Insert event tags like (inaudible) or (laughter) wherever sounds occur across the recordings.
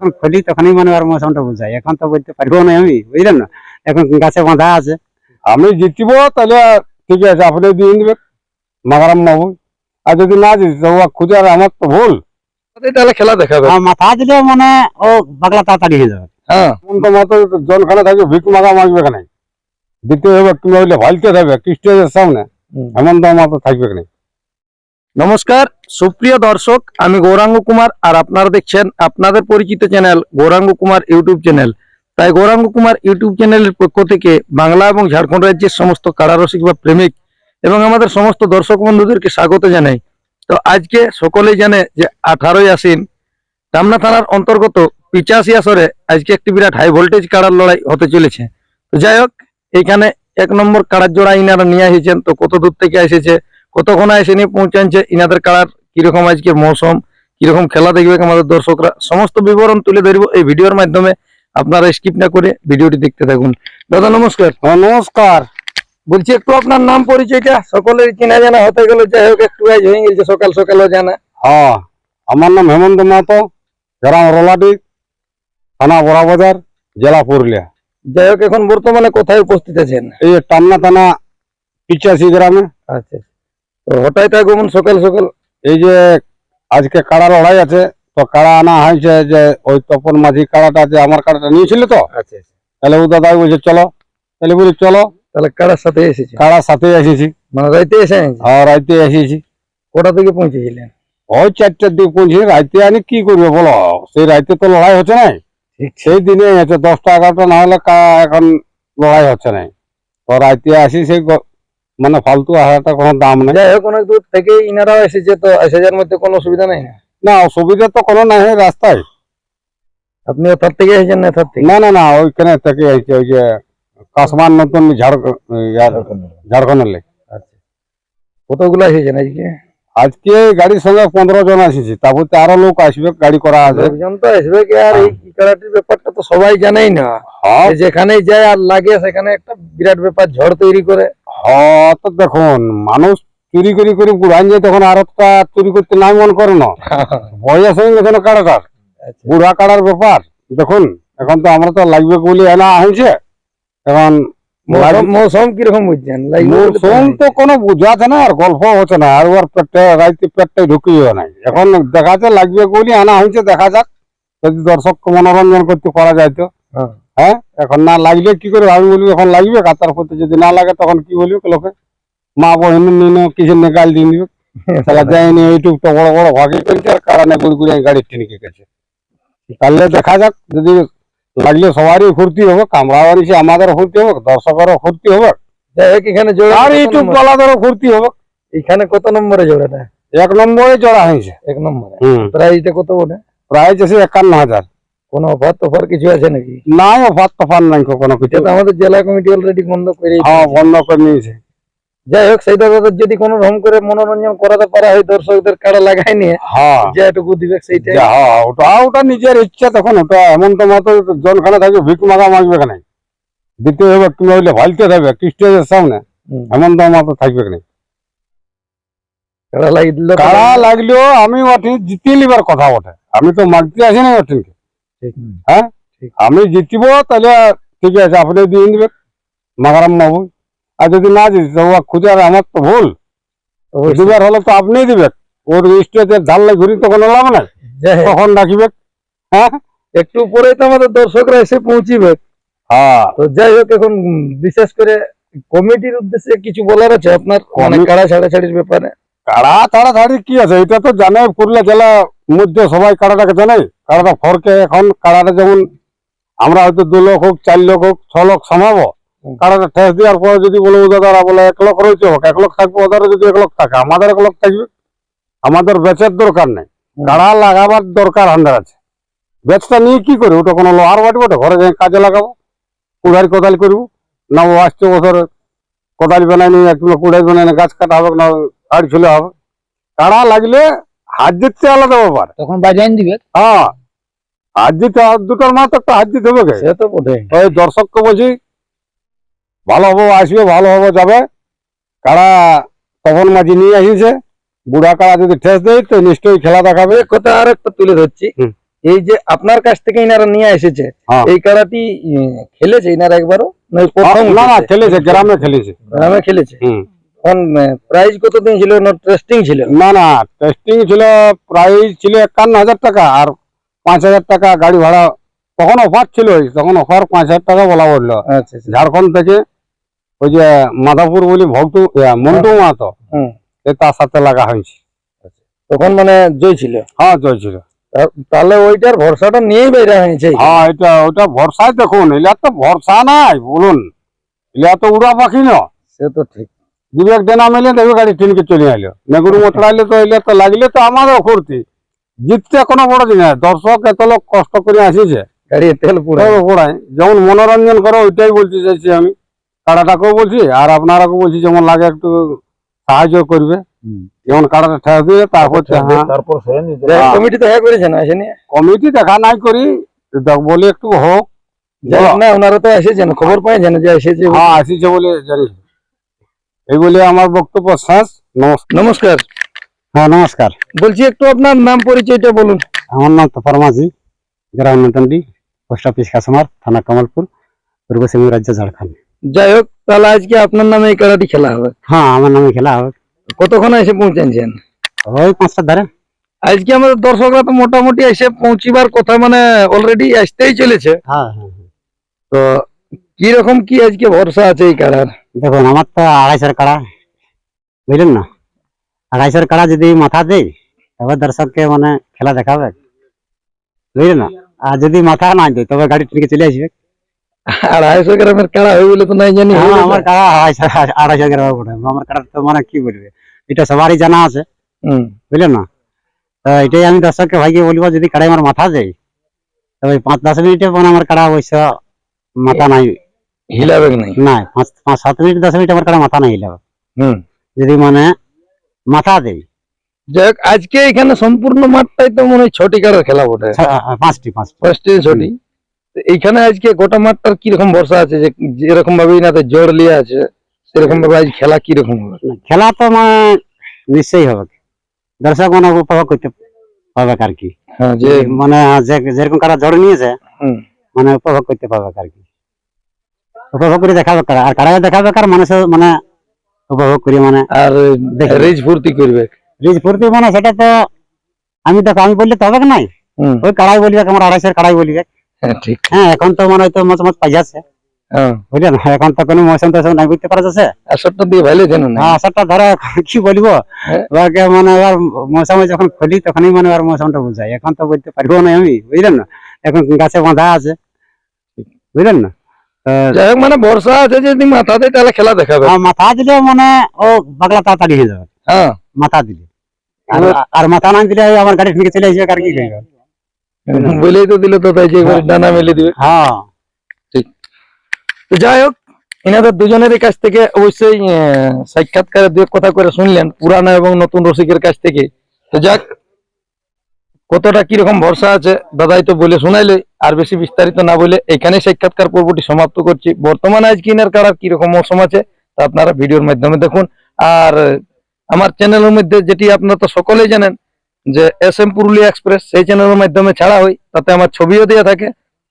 যখন খুলি তখনই মানে আর মৌসুমটা বুঝাই এখন তো বলতে পারব না আমি বুঝলেন না? এখন গাছে বাঁধা আছে। আমি জিতিব তাহলে ঠিক আছে আপনি দিয়ে দিবেন। মাগারাম বাবু। আর যদি না জিতি খুঁজে আর আমার তো ভুল। তাহলে খেলা দেখাবে। মাথা দিলে মানে ও বাগলা তাড়াতাড়ি হয়ে যাবে। হ্যাঁ। মাত্র জনখানে থাকবে ভিক মাগা মাগবে কেন? দিতে হবে কিংবা হইলে ভালতে থাকবে স্টেজের সামনে। এমন তো আমার তো থাকবে কেন? নমস্কার, সুপ্রিয় দর্শক, আমি গৌরাঙ্গ কুমার আর আপনারা দেখছেন আপনাদের পরিচিত channel Gouranga Kumar YouTube channel. তাই গৌরাঙ্গ কুমার ইউটিউব চ্যানেলের পক্ষ থেকে বাংলা এবং ঝাড়খণ্ড রাজ্যের সমস্ত কারারসিক বা প্রেমিক এবং আমাদের সমস্ত দর্শক বন্ধুদেরকে স্বাগত জানাই। তো আজকে সকলেই জানে যে আঠারোই আসিন টামনা থানার অন্তর্গত পিচাশি আসরে আজকে একটি বিরাট হাই ভোল্টেজ কাড়ার লড়াই হতে চলেছে। তো যাই হোক এইখানে এক নম্বর কাড়ার জোড়া ইনারা নিয়ে এসেছেন, তো কত দূর থেকে এসেছে কতক্ষণ এসে নিয়ে পৌঁছাচ্ছে ইনাদের কাড়ার কীরকম আজকে মৌসুম কীরকম খেলা দেখবে আমাদের দর্শকরা সমস্ত বিবরণ তুলে ধরবো এই ভিডিওর মাধ্যমে। আপনারা স্কিপ না করে ভিডিওটি দেখতে থাকুন। দাদা নমস্কার। হ্যাঁ, নমস্কার। বলছি একটু আপনার নাম পরিচয়টা? সকলের চেনা জানা হতে গেলে যাই হোক একটু আজ হয়ে গেছে সকাল সকালও জানা। হ্যাঁ আমার নাম হেমন্ত মাহাতো গ্রাম রোলাটি থানা বড়াবাজার জেলা পুরুলিয়া। যাই হোক এখন বর্তমানে কোথায় উপস্থিত আছেন? এই টামনা থানা পিচাশি গ্রামে। আচ্ছা তো হঠাৎ আগমন সকাল সকাল। এই যে আজকে কাড়া লড়াই আছে তো কাড়া আনা হয়েছে যে ওই তপন মাঝি কাড়াটা যে আমার কাড়াটা নিয়েছিল তো? আচ্ছা তাহলে ও দাদা বলছে চলো। তাহলে বলি চলো। তাহলে কারার সাথে এসেছি। কাড়ার সাথে এসেছি। মানে রাইতে এসে হ্যাঁ রাইতে এসেছি। কোটা থেকে পৌঁছেছিলেন? ওই চারটার দিকে পৌঁছে রাইতে আনি কি করবে বলো? সেই রাইতে তো লড়াই হচ্ছে না সেই দিনে হচ্ছে দশটা এগারোটা না হলে কা- এখন লড়াই হচ্ছে না তো রাইতে আসি সেই মানে ফালতু আসাটা কোনো দাম নেই। যাই হোক অনেক দূর থেকে ইনারাও এসেছে তো এসে যাওয়ার মধ্যে কোনো অসুবিধা নাই না? না অসুবিধা তো কোনো নাই রাস্তায়। আপনি ওথার থেকে এসেছেন না এথার থেকে? না না না ওইখানে থেকে হয়েছে ওই যে কাশমান নতুন ঝাড়খণ্ড ঝাড়খণ্ডের। লেগে আচ্ছা। কতগুলো এসেছেন আজকে? আজকে গাড়ির সঙ্গে পনেরো জন আসেছি তারপর তো আরও লোক আসবে গাড়ি করা আছে। লোকজন তো আসবে কি আর এই কারাটির ব্যাপারটা তো সবাই জানেই না। হ্যাঁ। যেখানেই যায় আর লাগে সেখানে একটা বিরাট ব্যাপার ঝড় তৈরি করে। হ্যাঁ তো দেখুন মানুষ চুরি করি করে বুড়ান যায় তখন আর চুরি করতে নাই মন করে না। বয়স হয়ে না আচ্ছা। বুড়া কাড়ার ব্যাপার। দেখুন এখন তো আমরা তো লাগবে বলে আনা হয়েছে এখন মৌসুম কীরকম বুঝছেন? তো মৌসুম তো কোনো বুঝাচ্ছে না আর গল্প হচ্ছে না। আর ওর পেটে রাইতে পেটটাই ঢুকিয়ে নাই। এখন দেখা যাচ্ছে লাগবে বলে আনা হয়েছে দেখা যাক। যদি দর্শককে মনোরঞ্জন করতে করা যায় তো। হ্যাঁ। এখন না লাগলে কি করে আমি বলব এখন লাগবে? কাতার প্রতি যদি না লাগে তখন কি বলবে লোকে? মা বহিন নিয়ে কিছু নিকাল দিয়ে দিবে তাহলে (laughs) যায়নি এইটুক তো বড় বড় ভাগে করেছে আর কারণে গুড়ি গুড়ি গাড়ি টেনে গেছে। তাহলে দেখা যাক যদি লাগলে সবারই ফুর্তি হবে কামড়া বাড়িছে আমাদের ফুর্তি হবে দর্শকেরও ফুর্তি হবে। এখানে জোড়া আর ইউটিউব? ফুর্তি হবে। এখানে কত নম্বরে জোড়াটা? এক নম্বরে জড়া হয়েছে। এক নম্বরে। প্রাইসটা কত বলে? প্রাইস আছে একান্ন হাজার। কোনো অফার তফার কিছু আছে নাকি? নাই অফার তফার নাই কোনো কিছু আমাদের জেলা কমিটি অলরেডি বন্ধ করে হ্যাঁ বন্ধ করে নিয়েছে। যাই হোক সেইটা তাদের যদি কোনো রকম করে মনোরঞ্জন করাতে পারা হয় দর্শকদের কাড়া লাগাই নিয়ে হ্যাঁ। যেটুকু দিবে হ্যাঁ ওটা ওটা নিজের ইচ্ছা তখন ওটা এমন তো মতো জনখানে থাকবে ভিক মাগা মাগবে কেন? দিতে হবে কিংবা হইলে ভালতে থাকবে স্টেজের সামনে। এমন তো মতো থাকবে কেন? কারা লাগলেও আমি ওঠে জিতিয়ে নিবার কথা ওঠে আমি তো মারতে আসি না ওঠেনকে। হ্যাঁ? আমি জিতিব তাহলে ঠিক আছে আপনি দিয়ে দিবে মাগারাম বাবু। আর যদি না জিতি তো খুঁজে আর আমার তো ভুল। দিবার হলে তো আপনিই দিবে ওর স্টেজের ধারলে ঘুরি তো কোনো লাভ নাই। তখন ডাকিবে হ্যাঁ? একটু পরেই তো আমাদের দর্শকরা এসে পৌঁছিবে। হ্যাঁ। তো যাই হোক এখন বিশেষ করে কমিটির উদ্দেশ্যে কিছু বলার আছে আপনার? মানে কমি- কাড়া ছাড়াছাড়ির ব্যাপারে? কাড়া ছাড়াছাড়ি কি আছে? এটা তো জানে পুরুলিয়া জেলা মধ্যে সবাই কাড়াটাকে জানে। কাড়াটা ফরকে এখন কাড়াটা যেমন আমরা হয়তো দু লোক হোক চার লোক হোক ছ লোক সামাবো। কাড়াটা ঠেস দেওয়ার পরে যদি বলে দাদারা বলে এক লোক রয়েছে হোক এক লোক থাকবে ওদের যদি এক লোক থাকে আমাদের এক লোক থাকবে। আমাদের বেচের দরকার নেই। কাড়া লাগাবার দরকার আমাদের আছে। বেচটা নিয়ে কি করি? ওটা কোনো লোহার বাটি বটে? ঘরে যাই কাজে লাগাবো কুড়ারি কোদাল করব। না ও আসছে বছর কোদাল বানাই নিয়ে কুড়াই বানাই গাছ কাটা হবে না আড়ি ছিল হবে কাড়া লাগলে হাত জিততে আলাদা ব্যাপার। তখন বাজাইন দিবে। হ্যাঁ হাত জিতে দুটোর মাত্র একটা হাত জিতে হবে? সে তো বটে। ওই দর্শককে বলছি ভালো হব আসবে ভালো হব যাবে। কাড়া তখন মাঝি নিয়ে আসিছে বুড়া কাড়া যদি ঠেস দেয় তো নিশ্চয়ই খেলা দেখাবে। কথা আর একটা তুলে ধরছি। এই যে আপনার কাছ থেকে ইনারা নিয়ে এসেছে হ্যাঁ। এই কাড়াটি উম, খেলেছে ইনারা একবারও? না? খেলেছে? গ্রামে খেলেছে। গ্রামে খেলেছে? কত দিন ছিল? না টেস্টিং ছিল? না না টেস্টিং ছিল প্রাইস ছিল একান্ন হাজার টাকা আর পাঁচ হাজার টাকা গাড়ি ভাড়া। তখন অফার ছিল তখন অফার পাঁচ হাজার টাকা বলা বলল। আচ্ছা আচ্ছা। ঝাড়খণ্ড থেকে ওই যে মাধাপুর বলি ভক্তু মন্টু মাহাতো তার সাথে লাগা হয়েছে। তখন মানে জয় ছিল? হ্যাঁ চলছিল তা- তাহলে ওইটার ভরসাটা নিয়েই বাইরে হয়েছে? হ্যাঁ এটা ওটা ভরসায় দেখুন এলা তো ভরসা নাই বলুন। এলা তো উড়া পাখি না। সে তো ঠিক। বিবেক ডেনা মেলে দেখবে গাড়ি টিনকে চলে আইলো। নেগুরু মতড়াইলে তো এলে তো লাগলে তো আমারও ফুর্তি জিততে কোনো বড় জিনিস দর্শক এত লোক কষ্ট করে আসিছে। গাড়ি তেল পুরো যেমন মনোরঞ্জন করো ওইটাই বলতে চাইছি আমি। কাড়াটাকেও বলছি আর আপনারাকেও বলছি যেমন লাগে একটু সাহায্য করবে। যেমন কাড়াটা ঠেস দিয়ে তারপর হ্যাঁ। কমিটি তো হ্যাঁ করেছে না কমিটি দেখা নাই করি। দেখ- বলি একটু হোক। না ওনারা তো এসেছেন খবর পাইছেন যে এসেছে হ্যাঁ আসিছে বলে জানি এই বলে আমার বক্তব্য শেষ নমস্কার। নমস্কার। হ্যাঁ নমস্কার। বলছি একটু আপনার নাম পরিচয়টা বলুন। আমার নাম তফার মাঝি গ্রাম নতন্ডি পোস্ট অফিস কাসমার থানা কমলপুর পূর্ব সিংহ রাজ্য ঝাড়খণ্ড। যাই হোক তাহলে আজকে আপনার নামে এই খেলাটি খেলা হবে। হ্যাঁ আমার নামে খেলা হবে। কতক্ষণ এসে পৌঁছাচ্ছেন ওই পাঁচটার ধারে। আজকে আমাদের দর্শকরা তো মোটামুটি এসে পৌঁছিবার কথা মানে অলরেডি আসতেই চলেছে। হ্যাঁ হ্যাঁ হ্যাঁ। তো কি রকম কি আজকে ভরসা আছে এই কাড়ার দেখুন আমার তো আড়াইশোর কাড়া বুঝলেন না? আড়াইশোর কাড়া যদি মাথা দেয় তবে দর্শককে মানে খেলা দেখাবে বুঝলেন না? আর যদি মাথা না দেয় তবে গাড়ি ট্রেনে চলে আসবে। আড়াইশো গ্রামের কাড়া হয়ে বলে তো নাই জানি। হ্যাঁ, আমার। কাড়া আড়াইশো আড়াইশো গ্রাম পড়ে আমার কাড়া তো মানে কি বলবে? এটা সবারই জানা আছে বুঝলেন না? তো এটাই আমি দর্শককে ভাইকে বলব যদি কাড়াই আমার মাথা দেয় তবে পাঁচ দশ মিনিটে মানে আমার কাড়া অবশ্য মাথা নাই। হিলাবে নাই? পাঁচ পাঁচ সাত মিনিট দশ মিনিট আমার মাথা নাই হিলাবে। হুম। যদি মানে মাথা দেয় যাই হোক আজকে এখানে সম্পূর্ণ মাঠটাই তো মনে হয় ছটি খেলা বটে। ছ- পাঁচটি পাঁচটি। ছটি। এইখানে আজকে গোটা মাঠটার কীরকম ভরসা আছে যে যেরকম ভাবে ইনাতে জোর লিয়ে আছে সেরকম ভাবে আজ খেলা কীরকম হবে? খেলা তো মানে নিশ্চয়ই হবে। দর্শক মানে উপভোগ করতে পাবে আর কি। হ্যাঁ যে মানে যেরকম কারা জড় নিয়েছে মানে উপভোগ করতে পাবে আর কি। উপভোগ করে দেখাবে কারা আর কারা দেখাবে কার মানুষ মানে উপভোগ করি মানে আর দেখি। রেজ ফুর্তি করবে। রিজ ফুর্তি মানে সেটা তো আমি দেখো আমি বললে তো হবে কি নাই? ওই কাড়াই বলবে আমার আড়াইশের কাড়াই বলবে। হ্যাঁ ঠিক। হ্যাঁ এখন তো মানে তো মচ মচ পাই যাচ্ছে। হ্যাঁ বুঝলেন? এখন তো কোনো মৌসুম টৌসুম নাই বুঝতে পারা যাচ্ছে আসরটা দিয়ে ভালো কেন না হ্যাঁ আসারটা ধরো কি বলব? হ্যাঁ। মানে এবার মৌসুমে যখন খুলি তখনই মানে এবার মৌসুমটা বুঝাই এখন তো বলতে পারব না আমি বুঝলেন না? এখন গাছে বাঁধা আছে। বুঝলেন না? যাই হোক মানে ভরসা আছে যদি মাথা দেয় তাহলে খেলা দেখাবে। মাথা দিলে মানে ও বাগলা তাড়াতাড়ি হয়ে যাবে। হ্যাঁ। মাথা দিলে। আর- মাথা না দিলে আমার গাড়ি থেকে চলে আসবে আর কি বলেই তো দিলে তো তাই যে ডানা মেলে দিবে। হ্যাঁ। তো যাই হোক এনাদের দুজনের কাছ থেকে অবশ্যই আহ, সাক্ষাৎকারে দু কথা করে শুনলেন পুরানো এবং নতুন রসিকের কাছ থেকে। তো যাক কতটা কীরকম ভরসা আছে? দাদাই তো বলে শোনাইলে, আর বেশি বিস্তারিত না বলে এখানে সাক্ষাৎকার পর্বটি সমাপ্ত করছি। বর্তমানে আজ কিনার কারার কীরকম মৌসুম আছে, তা আপনারা ভিডিওর মাধ্যমে দেখুন। আর আমার চ্যানেলের মধ্যে যেটি আপনারা তো সকলেই জানেন, যে এস এম পুরুলিয়া এক্সপ্রেস, সেই চ্যানেলের মাধ্যমে ছাড়া হয়, তাতে আমার ছবিও দেওয়া থাকে।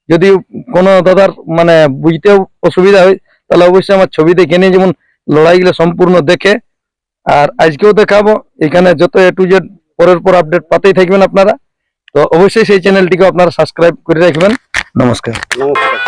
যদি কোনো দাদার মানে বুঝতেও অসুবিধা হয়, তাহলে অবশ্যই আমার ছবি দেখে নিয়ে যেমন লড়াইগুলো সম্পূর্ণ দেখে। আর আজকেও দেখাবো, এখানে যত এ টু জেড পরের পর আপডেট পাতেই থাকবেন আপনারা। তো অবশ্যই সেই চ্যানেলটিকে আপনারা সাবস্ক্রাইব করে রাখবেন নমস্কার নমস্কার